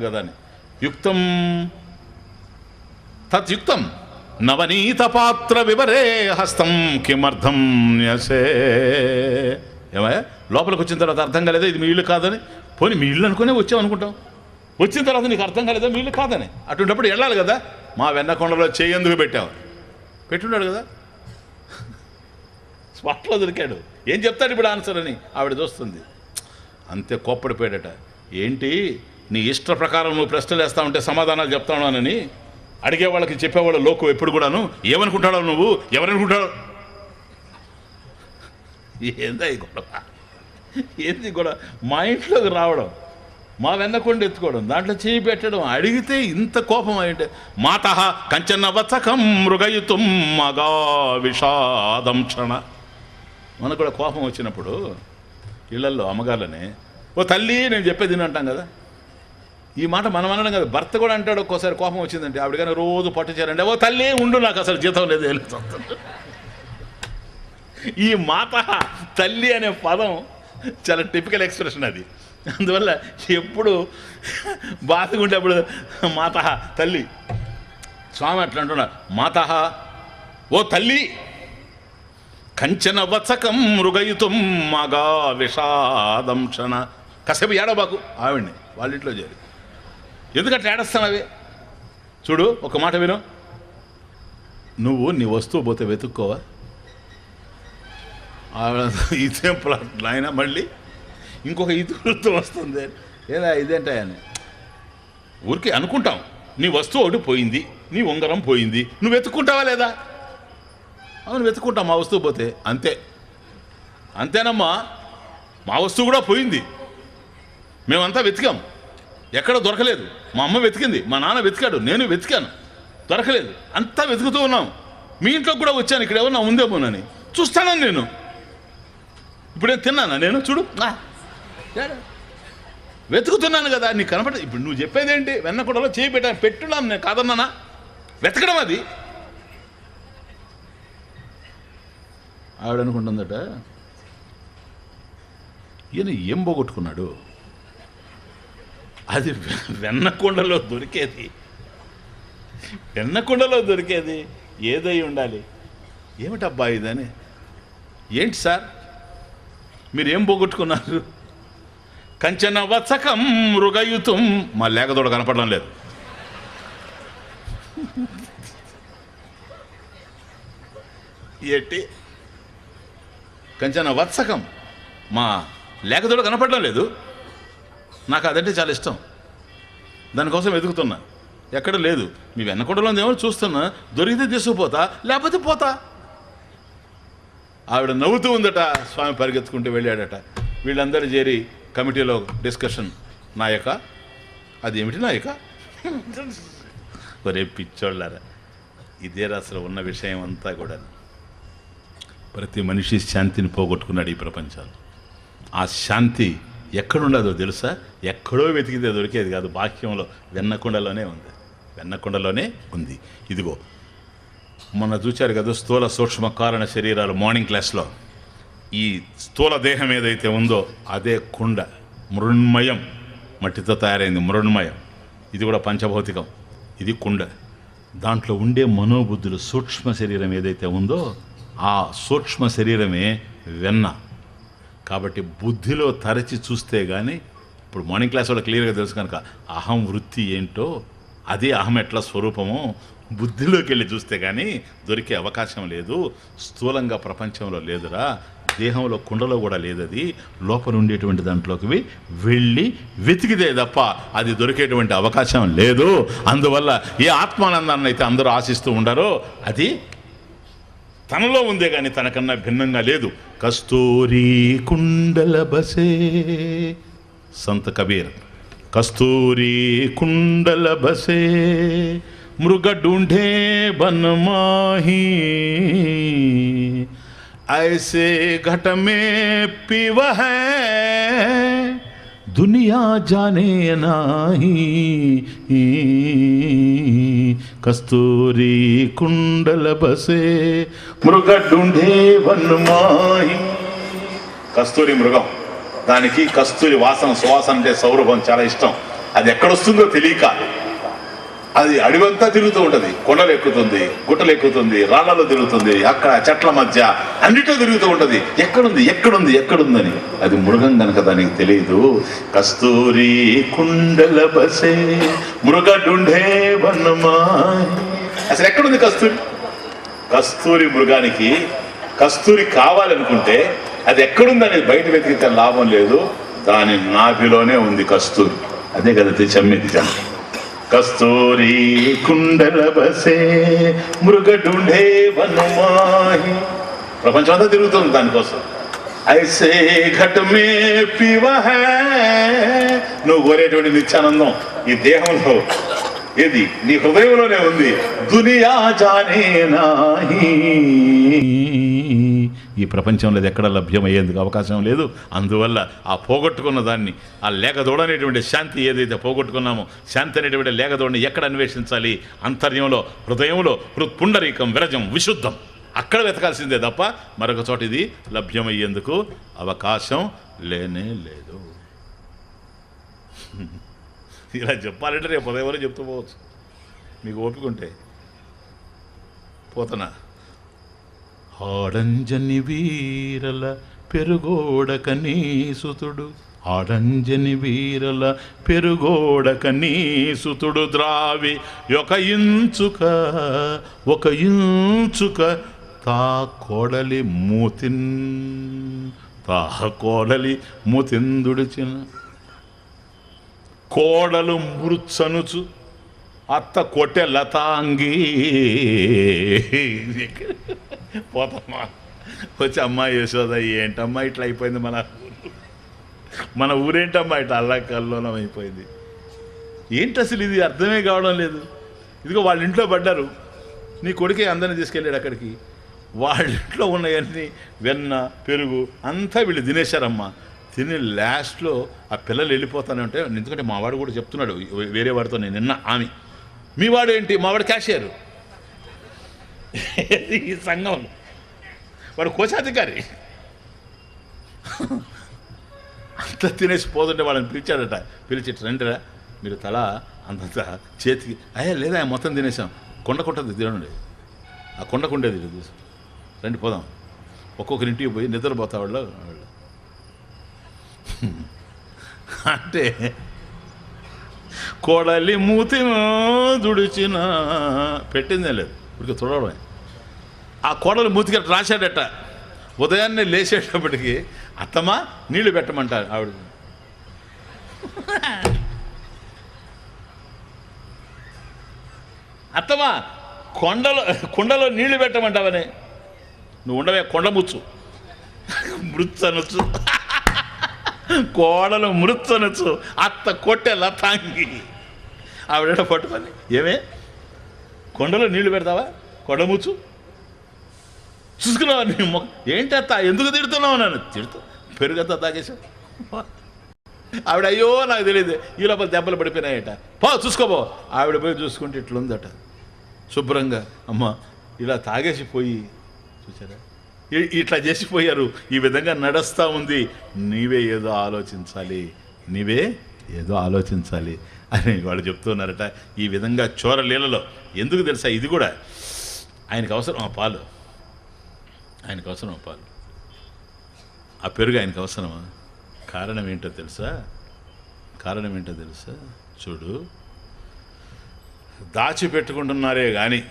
కదని యుక్తం. తత్యుక్తం నవనీత పాత్ర వివరే హస్తం. కిమర్థం న్యసే. ఏమయ్యా? లోపలికి వచ్చిన తర్వాత అర్థం కాలేదా? ఇది మీ ఇల్లు కాదని? పోనీ మీ ఇల్లు అనుకునే వచ్చాం అనుకుంటాం వచ్చిన తర్వాత నీకు అర్థం కాలేదా? మీ ఇల్లు కాదని. అటువంటిప్పుడు వెళ్ళాలి కదా. మా వెన్నకొండలో చేయందుకు పెట్టావు? పెట్టున్నాడు కదా. స్పాట్లో దొరికాడు ఏం చెప్తాడు ఇప్పుడు ఆన్సర్ అని? ఆవిడ చూస్తుంది. అంతే కోప్పడిపోయాడట. ఏంటి? నీ ఇష్ట ప్రకారం నువ్వు ప్రశ్నలు వేస్తా ఉంటే సమాధానాలు చెప్తానని అడిగే వాళ్ళకి చెప్పేవాళ్ళ లోకు ఎప్పుడు కూడాను? ఏమనుకుంటాడో నువ్వు? ఎవరనుకుంటాడో ఏందా ఈ గొడవ? ఏంది గొడవ? మా ఇంట్లోకి రావడం మా వెన్నకొండ ఎత్తుకోవడం దాంట్లో చేయి పెట్టడం అడిగితే ఇంత కోపం అంటే మాత కంచన్న వత్సకం మృగయుతుం మగా విషాదంక్షణ మనకు కూడా కోపం వచ్చినప్పుడు ఇళ్ళల్లో అమ్మగారులని ఓ తల్లి నేను చెప్పేది అంటాం కదా? ఈ మాట మనం అనడం కదా. భర్త కూడా అంటాడు ఒక్కోసారి కోపం వచ్చిందంటే ఆవిడ కానీ రోజు పట్టు ఓ తల్లి ఉండు నాకు అసలు జీతం లేదు ఏం ఈ మాట తల్లి అనే పదం చాలా టిపికల్ ఎక్స్ప్రెషన్ అది. అందువల్ల ఎప్పుడు బాధగా ఉండేప్పుడు మాత తల్లి. స్వామి అట్లా అంటున్నారు మాత ఓ తల్లి కంచన వత్సకం మృగయుతం మగా విషాదంశన కసేపు ఏడబాకు ఆవిడ్ని వాళ్ళింట్లో చేరి. ఎందుకంటే ఏడస్తాను అవి? చూడు ఒక మాట విను. నువ్వు నీ వస్తువు పోతే వెతుక్కోవా? ఆవిడ ఇదేం ప్లాట్ ఆయన మళ్ళీ? ఇంకొక ఇది ఇతులతో వస్తుంది. ఏదా ఇదేంటాయని ఊరికే అనుకుంటాం నీ వస్తువు ఒకటి పోయింది నీ ఉంగరం పోయింది. నువ్వు వెతుక్కుంటావా లేదా? అవును వెతుక్కుంటాం మా వస్తువు పోతే. అంతే. అంతేనమ్మా మా వస్తువు కూడా పోయింది. మేమంతా వెతికాం. ఎక్కడ దొరకలేదు. మా అమ్మ వెతికింది మా నాన్న వెతికాడు నేను వెతికాను. దొరకలేదు. అంతా వెతుకుతూ ఉన్నాం. మీ ఇంట్లో కూడా వచ్చాను ఇక్కడ ఏమన్నా ఉందేమోనని చూస్తానని నేను. ఇప్పుడే తిన్నానా? నేను చూడు. వెతుకుతున్నాను కదా నీకు కనపడ ఇప్పుడు నువ్వు చెప్పేది ఏంటి? వెన్నకూడలో చేయి పెట్టాను పెట్టున్నాను నేను కాదన్నానా? వెతకడం అది. ఆవిడ అనుకుంటుందట ఈయన ఏం పోగొట్టుకున్నాడు? అది వె- వెన్నకొండలో దొరికేది. వెన్నకొండలో దొరికేది. ఏదై ఉండాలి? ఏమిటబ్బా ఇదని? ఏంటి సార్? మీరేం పోగొట్టుకున్నారు? కంచన వత్సకం మృగయుతం. మా లేకదోడ కనపడడం లేదు. ఏంటి? కంచన వత్సకం. మా లేకదోడ కనపడడం లేదు? నాకు అదంటే చాలా ఇష్టం. దానికోసం వెతుకుతున్నా. ఎక్కడ లేదు. మీ వెన్నకొండలో ఏమో చూస్తున్నా. దొరికితే తీసుకుపోతా లేకపోతే పోతా. ఆవిడ నవ్వుతూ ఉందట స్వామి పరిగెత్తుకుంటూ వెళ్ళాడట. వీళ్ళందరూ చేరి కమిటీలో డిస్కషన్. నాయక అదేమిటి నాయక? ఒరే పిచ్చోళ్ళారా ఇదే అసలు ఉన్న విషయం అంతా కూడా ప్రతి మనిషి శాంతిని పోగొట్టుకున్నాడు ఈ ప్రపంచాలు. ఆ శాంతి ఎక్కడుండదో తెలుసా? ఎక్కడో వెతికితే దొరికేది కాదు. బాక్యంలో వెన్నకుండలోనే ఉంది. వెన్నకుండలోనే ఉంది. ఇదిగో మొన్న చూచారు కదా స్థూల సూక్ష్మ కారణ శరీరాలు మార్నింగ్ క్లాస్లో. ఈ స్థూల దేహం ఏదైతే ఉందో అదే కుండ మృణ్మయం. మట్టితో తయారైంది మృణ్మయం. ఇది కూడా పంచభౌతికం. ఇది కుండ. దాంట్లో ఉండే మనోబుద్ధులు సూక్ష్మ శరీరం ఏదైతే ఉందో ఆ సూక్ష్మ శరీరమే వెన్న. కాబట్టి బుద్ధిలో తరచి చూస్తే కానీ ఇప్పుడు మార్నింగ్ క్లాస్ కూడా క్లియర్గా తెలుసు కనుక అహం వృత్తి ఏంటో అదే అహం ఎట్లా స్వరూపమో బుద్ధిలోకి వెళ్ళి చూస్తే కానీ దొరికే అవకాశం లేదు. స్థూలంగా ప్రపంచంలో లేదురా దేహంలో కుండలో కూడా లేదు అది లోపల ఉండేటువంటి దాంట్లోకి వెళ్ళి వెతికితే తప్ప అది దొరికేటువంటి అవకాశం లేదు. అందువల్ల ఏ ఆత్మానందాన్ని అయితే అందరూ ఆశిస్తూ ఉండారో అది తనలో ఉందే కానీ తనకన్నా భిన్నంగా లేదు కస్తూరి కుండల బసే సంత కబీర్ కస్తూరి కుండల బసే మృగ ढूंढे बन माही ऐसे घट में पीव है दुनिया जाने नाही కస్తూరి కుండల బసే మృగ డుండే వన్మాయి కస్తూరి మృగం దానికి కస్తూరి వాసన సువాసన అంటే సౌరభం చాలా ఇష్టం అది ఎక్కడొస్తుందో తెలియక అది అడివంతా తిరుగుతూ ఉంటుంది. కొండలు ఎక్కుతుంది గుట్టలు ఎక్కుతుంది రాళ్ళలో తిరుగుతుంది అక్కడ చెట్ల మధ్య అన్నిటిలో తిరుగుతూ ఉంటుంది. ఎక్కడుంది? ఎక్కడుంది? ఎక్కడుందని. అది మృగం కనుక దానికి తెలియదు. కస్తూరి కుండల బసే మృగడుండే వన్నమా అసలు ఎక్కడుంది కస్తూరి? కస్తూరి మృగానికి కస్తూరి కావాలనుకుంటే అది ఎక్కడుందనేది బయట వెతికితే లాభం లేదు. దాని నాభిలోనే ఉంది కస్తూరి. అదే కదా తెచ్చమ్మేది జనం కస్తూరి కుండలబసే మృగడుండే వనుమాహి ప్రపంచం అంతా తిరుగుతుంది దానికోసం. ఐసే ఘటమే పివహ. నువ్వు కోరేటువంటి నిత్యానందం ఈ దేహంలో ఏది? నీ హృదయంలోనే ఉంది. దునియా జానే నాహి. ఈ ప్రపంచంలో ఎక్కడ లభ్యమయ్యేందుకు అవకాశం లేదు. అందువల్ల ఆ పోగొట్టుకున్న దాన్ని ఆ లేకదోడనేటువంటి శాంతి ఏదైతే పోగొట్టుకున్నామో శాంతి అనేటువంటి లేకదోడిని ఎక్కడ అన్వేషించాలి? అంతర్యంలో హృదయంలో హృత్పుండరీకం విరజం విశుద్ధం. అక్కడ వెతకాల్సిందే తప్ప మరొక చోట ఇది లభ్యమయ్యేందుకు అవకాశం లేనే లేదు. ఇలా చెప్పాలంటే రేపు ఉదయం వరకు చెప్తూ పోవచ్చు. మీకు ఓపిక ఉంటే. పోతనా? ఆడంజని వీరల పెరుగోడక నీసుతుడు ఆడంజని వీరల పెరుగోడక నీసుతుడు ద్రావి. ఒక ఇంచుక ఒక ఇంచుక తా కోడలి మూతిన్ తా కోడలి మూతిందుడిచిన కోడలు మృత్సనుచు అత్త కొట్టె లతాంగి. పోతమ్మా వచ్చి అమ్మాయి యశోద ఏంటమ్మా ఇట్లా అయిపోయింది మన మన ఊరేంటమ్మా ఇట్లా అల్లకల్లోలం అయిపోయింది? ఏంటి అసలు ఇది? అర్థమే కావడం లేదు. ఇదిగో వాళ్ళ ఇంట్లో పడ్డారు. నీ కొడుకే అందరిని తీసుకెళ్ళాడు అక్కడికి. వాళ్ళ ఇంట్లో ఉన్నవన్నీ వెన్న పెరుగు అంతా వీళ్ళు తినేశారమ్మా. తిని లాస్ట్లో ఆ పిల్లలు వెళ్ళిపోతానే ఉంటే ఎందుకంటే మా వాడు కూడా చెప్తున్నాడు వేరే వాడితో నేను నిన్న ఆమె. మీ వాడు ఏంటి మా వాడు క్యాషియర్. ఈ సంఘం? వాడు కోశాధికారి. అంత తినేసి పోతుంటే వాళ్ళని పిలిచాడట. పిలిచి రండిరా మీరు తల అంతంత చేతికి అయ్యా లేదా మొత్తం తినేసాం. కొండ కొట్టదు తినండి. ఆ కొండకుండేది రండి పోదాం. ఒక్కొక్కరింటికి పోయి నిద్రపోతా వాళ్ళు వాళ్ళు. అంటే కోడలి మూతి దుడిచిన. పెట్టిందే లేదు. ఇప్పుడు చూడడమే ఆ కోడలు మూతికి రాశాడట. ఉదయాన్నే లేచేటప్పటికి అత్తమా నీళ్ళు పెట్టమంటారు ఆవిడ. అత్తమా కొండలో కుండలో నీళ్ళు పెట్టమంటావని. నువ్వు ఉండవే కొండ ముచ్చు. మృత్సనొచ్చు కోడలు మృత్సనొచ్చు అత్త కొట్టె లతాంగి. ఆవిడ పట్టుకొని ఏమే? కొండలో నీళ్ళు పెడతావా? కొండ చూసుకున్నావా నీ మొక్క ఏంటి అత్త? ఎందుకు తిడుతున్నావు నన్ను? తిడుతూ పెరుగంతా తాగేశావు. ఆవిడ అయ్యో నాకు తెలియదు ఈ లోపల దెబ్బలు పడిపోయినాయట. పో చూసుకోబో ఆవిడ పోయి చూసుకుంటే ఇట్లుందట. శుభ్రంగా. అమ్మ ఇలా తాగేసి పోయి. చూసారా? ఇట్లా చేసిపోయారు. ఈ విధంగా నడుస్తూ ఉంది. నీవే ఏదో ఆలోచించాలి. నీవే ఏదో ఆలోచించాలి అని వాళ్ళు చెప్తున్నారట. ఈ విధంగా చోరలీలలో ఎందుకు తెలుసా? ఇది కూడా ఆయనకు అవసరం ఆ పాలు. ఆయనకు అవసరం ఆ పాలు. ఆ పెరుగు ఆయనకు అవసరమా? కారణం ఏంటో తెలుసా? కారణం ఏంటో తెలుసా? చూడు. దాచిపెట్టుకుంటున్నారే కానీ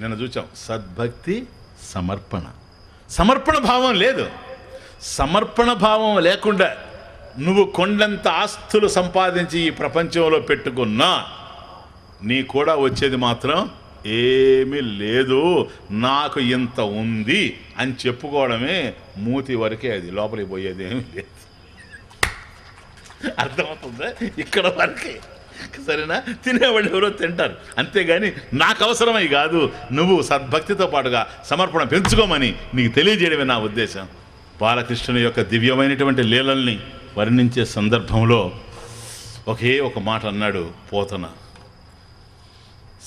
నిన్న చూచాం. సద్భక్తి సమర్పణ. సమర్పణ భావం లేదు. సమర్పణ భావం లేకుండా నువ్వు కొండంత ఆస్తులు సంపాదించి ఈ ప్రపంచంలో పెట్టుకున్నా నీ కూడా వచ్చేది మాత్రం ఏమీ లేదు. నాకు ఇంత ఉంది అని చెప్పుకోవడమే మూతి వరకే అది. లోపలికి పోయేది ఏమీ లేదు. అర్థమవుతుందా? ఇక్కడ వరకే. సరేనా? తినేవాళ్ళు ఎవరో తింటారు. అంతేగాని నాకు అవసరమై కాదు నువ్వు సద్భక్తితో పాటుగా సమర్పణ పెంచుకోమని నీకు తెలియజేయడమే నా ఉద్దేశం. బాలకృష్ణుని యొక్క దివ్యమైనటువంటి లీలల్ని వర్ణించే సందర్భంలో ఒకే ఒక మాట అన్నాడు పోతన.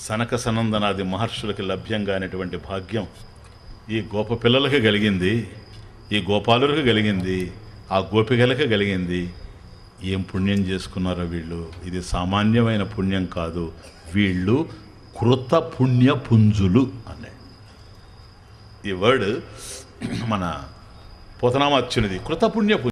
సనక సనందనాది మహర్షులకి లభ్యం కానిటువంటి భాగ్యం ఈ గోప పిల్లలకు కలిగింది ఈ గోపాలులకు కలిగింది ఆ గోపికలకు కలిగింది ఏం పుణ్యం చేసుకున్నారో వీళ్ళు? ఇది సామాన్యమైన పుణ్యం కాదు. వీళ్ళు కృత పుణ్య పుంజులు అనే. ఈ వర్డ్ మన పోతనామాచ్యునిది. కృత పుణ్య పుంజు